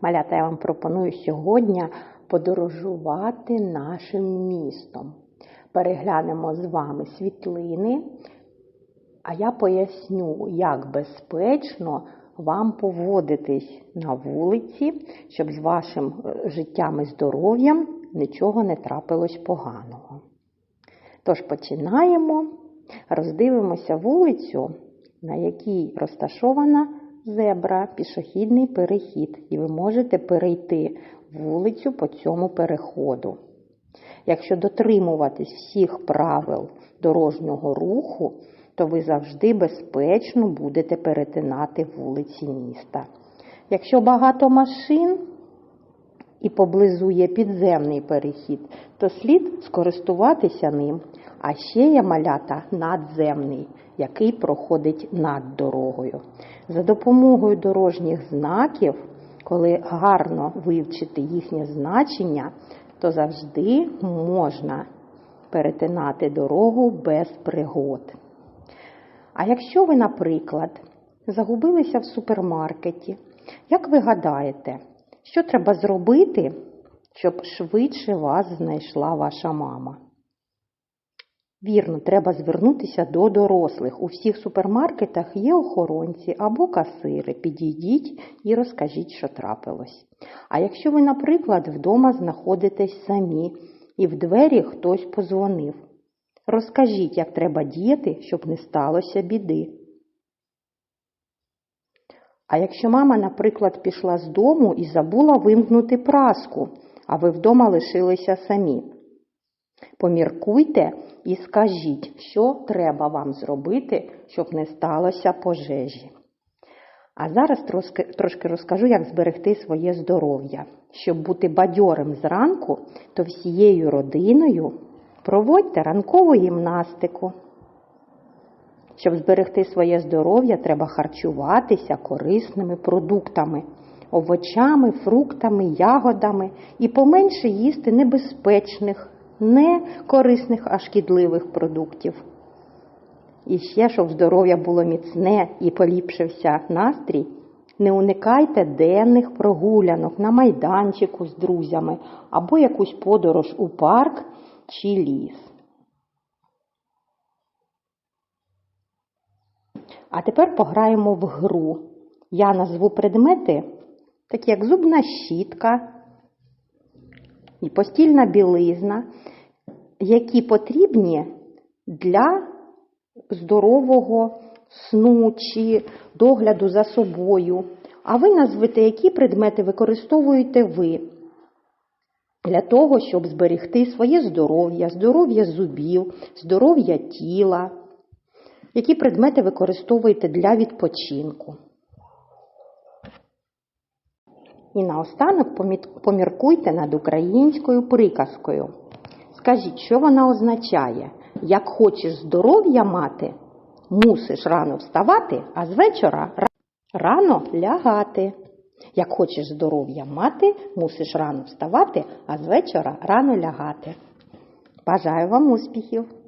Малята, я вам пропоную сьогодні подорожувати нашим містом. Переглянемо з вами світлини, а я поясню, як безпечно вам поводитись на вулиці, щоб з вашим е, життям і здоров'ям нічого не трапилось поганого. Тож починаємо, роздивимося вулицю, на якій розташована зебра, пішохідний перехід, і ви можете перейти вулицю по цьому переходу. Якщо дотримуватись всіх правил дорожнього руху, то ви завжди безпечно будете перетинати вулиці міста. Якщо багато машин і поблизу є підземний перехід, то слід скористуватися ним. А ще є малята надземний, який проходить над дорогою. За допомогою дорожніх знаків, коли гарно вивчити їхнє значення, то завжди можна перетинати дорогу без пригод. А якщо ви, наприклад, загубилися в супермаркеті, як ви гадаєте, що треба зробити, щоб швидше вас знайшла ваша мама? Вірно, треба звернутися до дорослих. У всіх супермаркетах є охоронці або касири. Підійдіть і розкажіть, що трапилось. А якщо ви, наприклад, вдома знаходитесь самі і в двері хтось позвонив, розкажіть, як треба діяти, щоб не сталося біди. А якщо мама, наприклад, пішла з дому і забула вимкнути праску, а ви вдома лишилися самі. Поміркуйте і скажіть, що треба вам зробити, щоб не сталося пожежі. А зараз трошки, розкажу, як зберегти своє здоров'я. Щоб бути бадьорим зранку, то всією родиною проводьте ранкову гімнастику. Щоб зберегти своє здоров'я, треба харчуватися корисними продуктами, овочами, фруктами, ягодами і поменше їсти небезпечних, не корисних, а шкідливих продуктів. І ще, щоб здоров'я було міцне і поліпшився настрій, не уникайте денних прогулянок на майданчику з друзями або якусь подорож у парк чи ліс. А тепер пограємо в гру. Я назву предмети, такі як зубна щітка і постільна білизна, які потрібні для здорового сну чи догляду за собою. А ви назвете, які предмети використовуєте ви для того, щоб зберегти своє здоров'я, здоров'я зубів, здоров'я тіла. Які предмети використовуєте для відпочинку? І наостанок поміркуйте над українською приказкою. Скажіть, що вона означає? Як хочеш здоров'я мати, мусиш рано вставати, а з вечора рано лягати. Як хочеш здоров'я мати, мусиш рано вставати, а з вечора рано лягати. Бажаю вам успіхів!